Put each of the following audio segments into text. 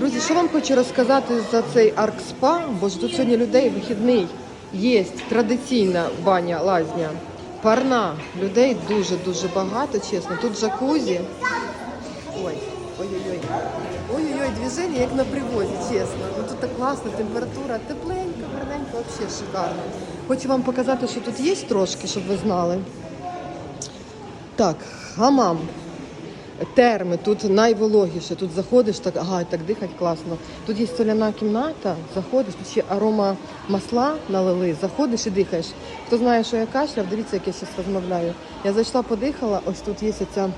Друзі, що вам хочу розказати за цей аркспа, бо ж тут сьогодні людей вихідний. Є традиційна баня, лазня, парна. Людей дуже-дуже багато, чесно. Тут джакузі. Ой, ой-ой-ой. Ой-ой-ой, движення як на привозі, чесно. Ну тут так класно, температура тепленька, гарненька, взагалі шикарно. Хочу вам показати, що тут є трошки, щоб ви знали. Так, гамам. Терми, тут найвологіше. Тут заходиш, так, ага, так дихати класно. Тут є соляна кімната, заходиш, тут ще арома масла налили, заходиш і дихаєш. Хто знає, що я кашляв, дивіться, як я зараз розмовляю. Я зайшла, подихала, ось тут є ця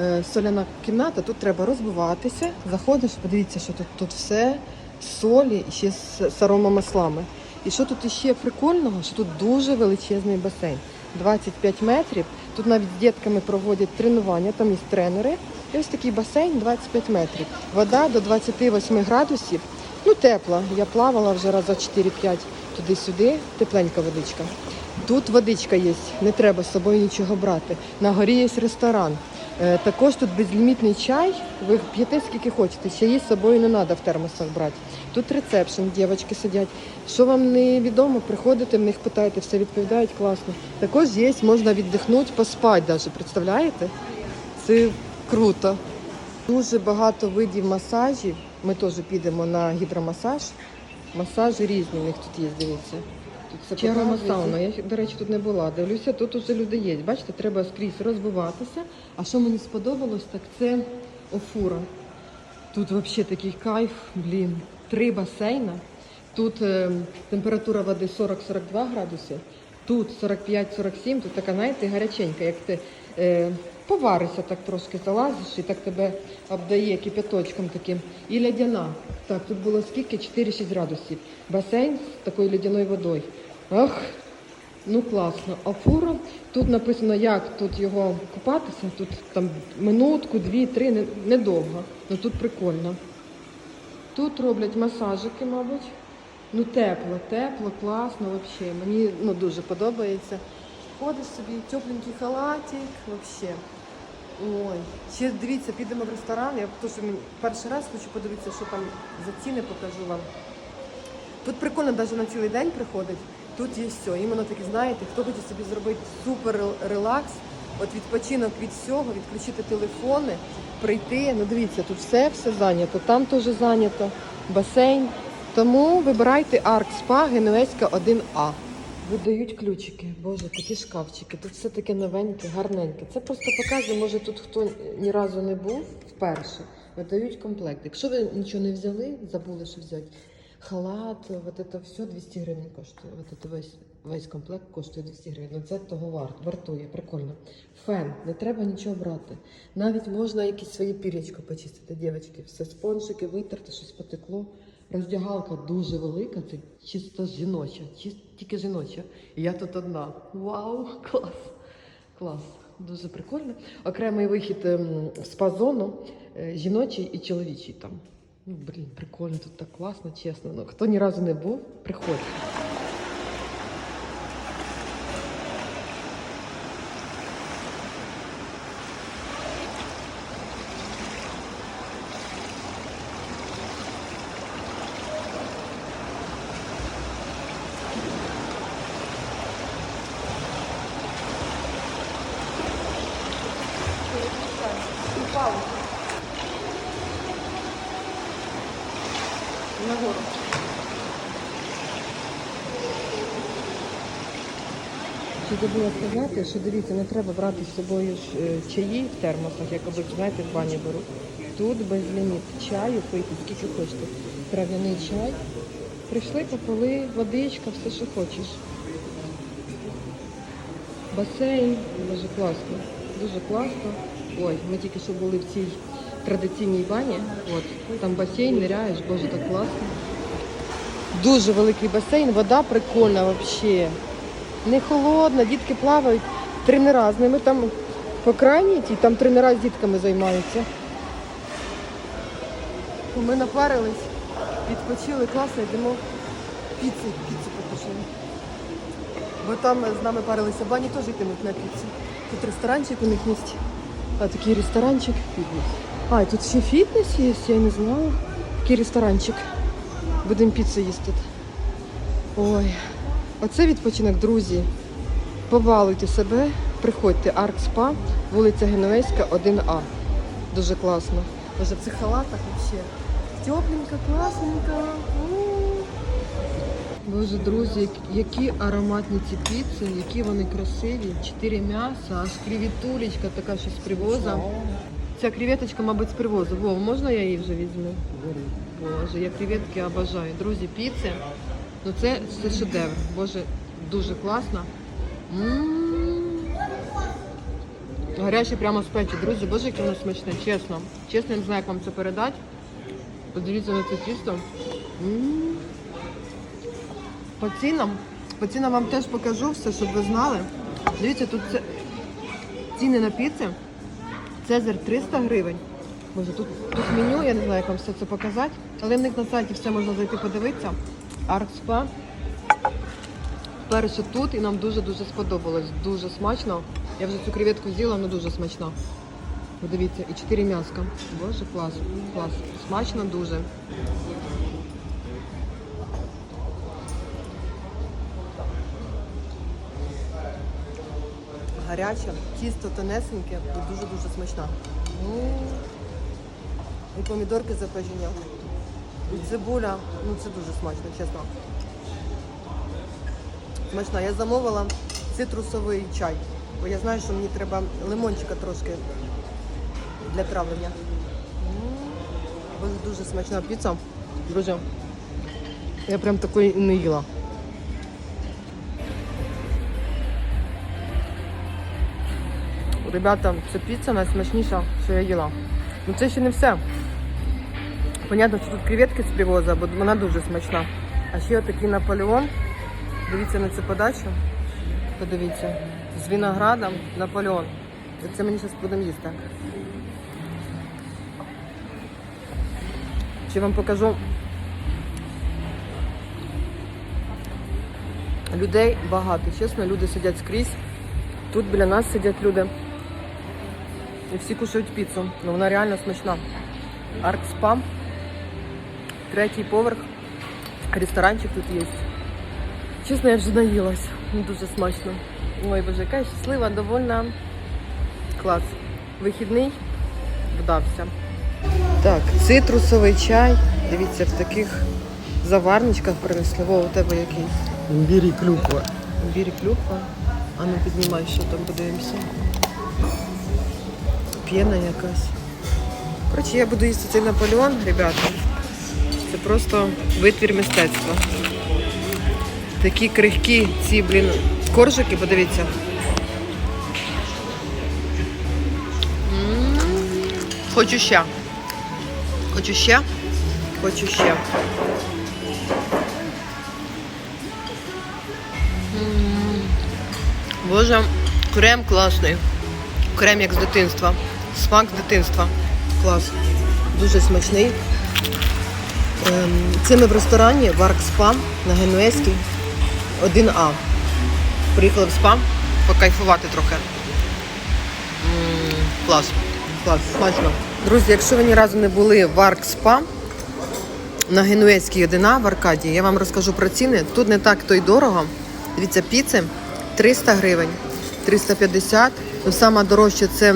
е, соляна кімната, тут треба розбиватися, заходиш, подивіться, що тут, тут все з солі і ще з, з аромамаслами. І що тут іще прикольного, що тут дуже величезний басейн. 25 метрів. Тут навіть з дітками проводять тренування, там є тренери. І ось такий басейн 25 метрів. Вода до 28 градусів. Ну, тепла. Я плавала вже раз за 4-5 туди-сюди. Тепленька водичка. Тут водичка є, не треба з собою нічого брати. На горі є ресторан. Е, також тут безлімітний чай. Ви п'єте скільки хочете. Чаї з собою не треба в термосах брати. Тут рецепшн, дівчатки сидять. Що вам не відомо, приходите, в них питаєте, все відповідають класно. Також є, можна віддихнути, поспати навіть, представляєте? Це круто. Дуже багато видів масажів. Ми теж підемо на гідромасаж. Масажі різні в них тут є, дивіться. Тут все Чи аромасауна. Я, до речі, тут не була. Дивлюся, тут уже люди є. Бачите, треба скрізь розбиватися. А що мені сподобалось, так це офура. Тут взагалі такий кайф, блін. Три басейна. Тут е, температура води 40-42 градуси. Тут 45-47, тут така, знаєте, гаряченька, як ти е, поваришся, так трошки залазиш і так тебе обдає кипяточком таким. І лядяна. Так, тут було скільки? 4-6 градусів. Басейн з такою лядяною водою. Ах, ну класно. А фура, тут написано, як тут його купатися. Тут там минутку, дві, три, недовго. Ну тут прикольно. Тут роблять масажики, мабуть. Ну тепло, тепло, класно взагалі. Мені ну, дуже подобається. Ходиш собі, тепленький халатик, взагалі. Ой, ще дивіться, підемо в ресторан. Я то, що мені перший раз хочу подивитися, що там за ціни покажу вам. Тут прикольно навіть на цілий день приходить. Тут є все. Іменно такі, знаєте, хто хоче собі зробити супер релакс, от відпочинок від всього, відключити телефони, прийти. Ну дивіться, тут все все зайнято. Там теж зайнято, басейн. Тому вибирайте Арк Спа Генуезька 1А. Видають ключики, боже, такі шкафчики. Тут все таке новеньке, гарненьке. Це просто показує, може тут хто ні разу не був вперше. Видають комплект. Якщо ви нічого не взяли, забули, що взяти. Халат, вот это все 200 гривень коштує. Вот это весь, весь комплект коштує 200 гривень. Ну, Це того варт, вартує, прикольно. Фен, не треба нічого брати. Навіть можна якісь свої пір'ячко почистити, дівчатки. Все спонжики, витерти, щось потекло. Роздягалка дуже велика, це чисто жіноча, чисто, тільки жіноча. І я тут одна. Вау, клас! Клас, дуже прикольно. Окремий вихід ем, в спа-зону, е, жіночий і чоловічий там. Ну, блін, прикольно, тут так класно, чесно. Ну, хто ні разу не був, приходьте. Нагору. Ще забула сказати, що дивіться, не треба брати з собою е, чаї в термосах, як обично, знаєте, в бані беру. Тут безліміт чаю пити, скільки хочете. Трав'яний чай. Прийшли, попили, водичка, все, що хочеш. Басейн, дуже класно. Дуже класно. Ой, ми тільки що були в цій традиційній бані. От, там басейн, ниряєш, боже, так класно. Дуже великий басейн, вода прикольна взагалі. Не холодна, дітки плавають. Тренера з ними там по крайній тій, там тренера з дітками займаються. Ми напарились, відпочили класно, йдемо піци, піцу покушаємо. Бо там з нами парилися бані, теж йтимуть на піцу. Тут ресторанчик у них є. А такий ресторанчик. А, тут ще фітнес є, я не знала. такий ресторанчик. Будемо піцу їсти. Ой, оце відпочинок, друзі. Побалуйте себе, приходьте Арк Спа, вулиця Генуезька, 1А. Дуже класно. Боже, в цих халатах взагалі. Тепленько, класненько. Боже, друзі, які ароматні ці піци, які вони красиві. Чотири м'яса, аж креветулечка така, що з привоза. Ця креветочка, мабуть, з привозу. Вов, можна я її вже візьму? Боже, я креветки обожаю. Друзі, піци. Ну це, це шедевр. Боже, дуже класно. М. Гаряче прямо з печі. Друзі, боже, яке воно смачне, чесно. Чесно, я не знаю, як вам це передати. Подивіться на це тісто. М. По цінам. По цінам вам теж покажу все, щоб ви знали. Дивіться, тут це... ціни на піци. Цезар 300 гривень. Боже, тут, тут меню, я не знаю, як вам все це показати, але в них на сайті все можна зайти подивитися. Аркспа. Перше тут і нам дуже-дуже сподобалось. Дуже смачно. Я вже цю креветку з'їла, ну дуже смачна. Подивіться, і 4 м'яска. Боже, клас, клас. Смачно дуже. Гаряче, тісто тонесеньке дуже-дуже смачна. І помідорки запечення. І цибуля. Ну це дуже смачно, чесно. Смачна. Я замовила цитрусовий чай. Бо я знаю, що мені треба лимончика трошки для травлення. Дуже смачна піца. Друзі, я прям такої не їла. Ребята, це піца найсмачніша, що я їла. Ну це ще не все. Понятно, що тут креветки з привоза, бо вона дуже смачна. А ще отакий Наполеон. Дивіться на цю подачу. Подивіться. З виноградом Наполеон. Це мені зараз будемо їсти. Ще вам покажу. Людей багато, чесно, люди сидять скрізь. Тут біля нас сидять люди. І всі кушають піцу. Ну вона реально смачна. Арк Спа. Третій поверх. Ресторанчик тут є. Чесно, я вже наїлась. Ну, Дуже смачно. Ой, боже, яка я щаслива, довольна. Клас. Вихідний вдався. Так, цитрусовий чай. Дивіться, в таких заварничках принесли. Во, у тебе який? Імбір і клюква. Бірі клюква. А ну піднімай, що там подивимося. П'єна якась. Коротше, я буду їсти цей Наполеон, ребята. Це просто витвір мистецтва. Такі крихкі ці, блін, коржики, подивіться. М. Хочу ще. Хочу ще. Хочу ще. Боже, крем класний. Крем як з дитинства. Смак дитинства. Клас. Дуже смачний. Ем, Це ми в ресторані в Арк Спа на Генуезькій 1А. Приїхали в спа покайфувати трохи. Клас. Клас, смачно. Друзі, якщо ви ні разу не були в Арк Спа на Генуезькій 1А в Аркадії, я вам розкажу про ціни. Тут не так то й дорого. Дивіться, піци 300 гривень, 350. Ну, сама дорожча це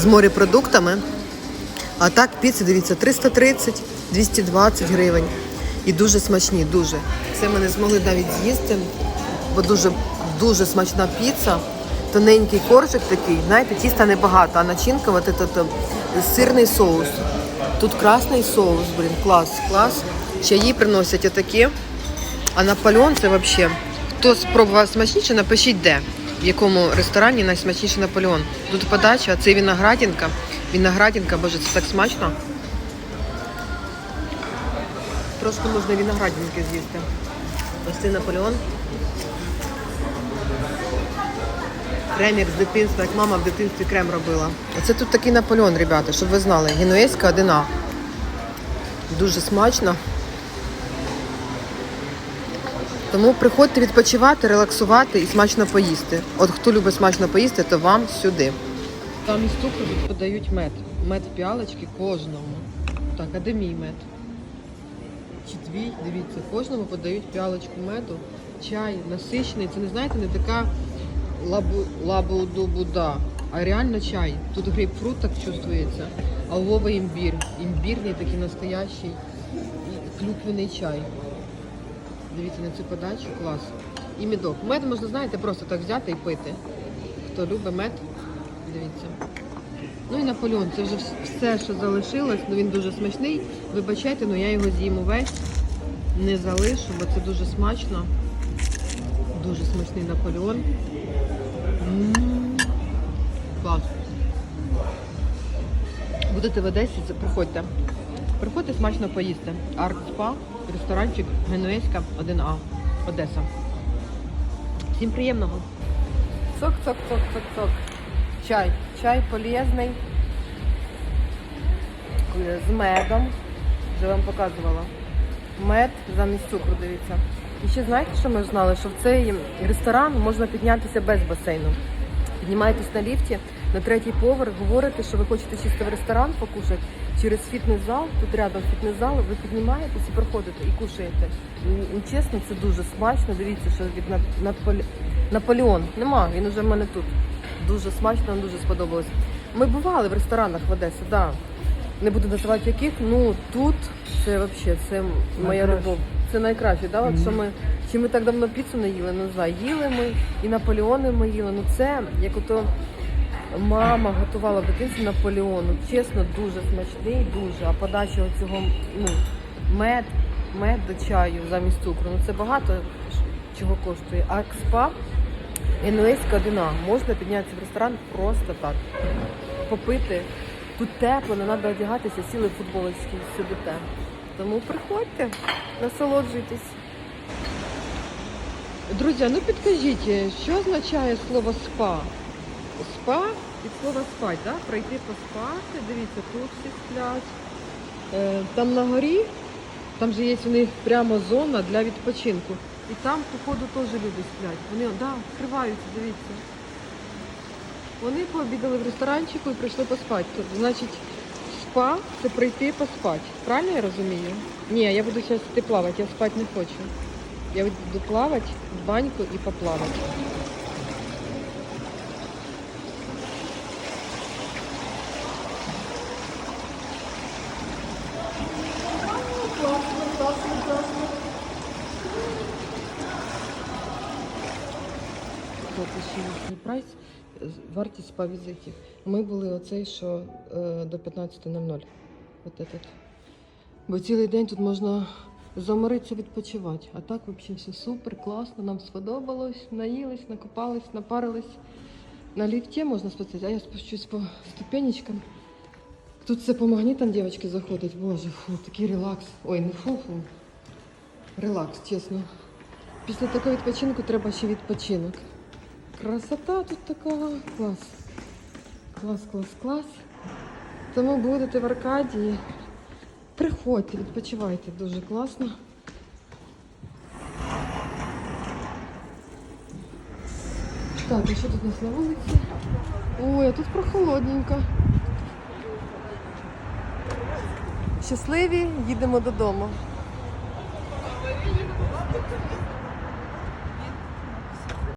з морепродуктами. А так піци, дивіться, 330, 220 гривень. І дуже смачні, дуже. Це ми не змогли навіть з'їсти, бо дуже, дуже смачна піца. Тоненький коржик такий, знаєте, тіста небагато, а начинка, от это, то, сирний соус. Тут красний соус, блін, клас, клас. Чаї приносять отакі. А Наполеон це взагалі. Хто спробував смачніше, напишіть де. В якому ресторані найсмачніший Наполеон. Тут подача, це виноградинка. Виноградинка, боже, це так смачно. Трошки можна виноградинки з'їсти. Ось цей Наполеон. Крем з дитинства, як мама в дитинстві крем робила. Оце тут такий Наполеон, ребята, щоб ви знали. Генуезька 1А. Дуже смачно. Тому приходьте відпочивати, релаксувати і смачно поїсти. От хто любить смачно поїсти, то вам сюди. Там із цукру тут подають мед. Мед в піалочці кожному. Так, а де мій мед? чи твій. Дивіться, кожному подають піалочку меду, чай насичений. Це не знаєте, не така лабу, лабудобуда, а реально чай. Тут грейпфрут так чувствується, а Вова імбір. Імбірний такий настоящий клюквяний чай. Дивіться на цю подачу, клас. І медок. Мед можна, знаєте, просто так взяти і пити. Хто любить мед, дивіться. Ну і Наполеон, це вже все, що залишилось, ну він дуже смачний. Вибачайте, ну я його з'їм увесь, не залишу, бо це дуже смачно. Дуже смачний Наполеон. М, Клас. Будете в Одесі, це приходьте. Приходьте смачно поїсти. Арт Спа, ресторанчик Генуезька 1А, Одеса. Всім приємного. Цок, цок, цок, цок, цок. Чай. Чай полезний. Е, З медом. Вже вам показувала. Мед замість цукру, дивіться. І ще знаєте, що ми знали? Що в цей ресторан можна піднятися без басейну. Піднімаєтесь на ліфті на третій поверх, говорите, що ви хочете чисто в ресторан покушати через фітнес-зал, тут рядом фітнес-зал, ви піднімаєтесь і проходите і кушаєте. І, чесно, це дуже смачно. Дивіться, що від Наполе- Наполеон. Нема, він уже в мене тут. Дуже смачно, нам дуже сподобалось. Ми бували в ресторанах в Одесі, так. Да. Не буду називати яких, ну тут це взагалі це моя Найкраще. любов. Це найкраще, да? От що ми чи ми так давно піцу не їли, ну, знаю, їли ми і Наполеони ми їли. Ну це як ото мама готувала в дитинстві Наполеон. Ну, Чесно, дуже смачний, дуже. А подача цього ну, мед, мед до чаю замість цукру. Ну це багато чого коштує. А експа Генуезька дина. Можна піднятися в ресторан просто так. Попити. Тут тепло, не треба одягатися, сіли футболочки, сидите. Тому приходьте, насолоджуйтесь. Друзі, ну підкажіть, що означає слово спа? Спа від слова спать, да? пройти поспати. Дивіться, тут всі сплять. Е, Там на горі, там же є у них прямо зона для відпочинку. І там, походу, теж люди сплять. Вони да, вкриваються, дивіться. Вони пообідали в ресторанчику і прийшли поспати. Значить, спа це прийти поспати. Правильно я розумію? Ні, я буду зараз йти плавати, я спати не хочу. Я буду плавати в баньку і поплавати. Класно, класно, класно. От ще прайс, е, вартість по візиті. Ми були оцей, що е, до 15.00. От этот. Бо цілий день тут можна заморитися, відпочивати. А так взагалі все супер, класно, нам сподобалось, наїлись, накопались, напарились. На ліфті можна спуститися, а я спущусь по ступенечкам. Тут все по магнітам дівчатки заходять. Боже, фу, такий релакс. Ой, не фу-фу. Релакс, чесно. Після такого відпочинку треба ще відпочинок. Красота тут така. Клас. Клас, клас, клас. Тому будете в Аркадії. Приходьте, відпочивайте, дуже класно. Так, і що тут у нас на вулиці? Ой, а тут прохолодненько. Щасливі, їдемо додому.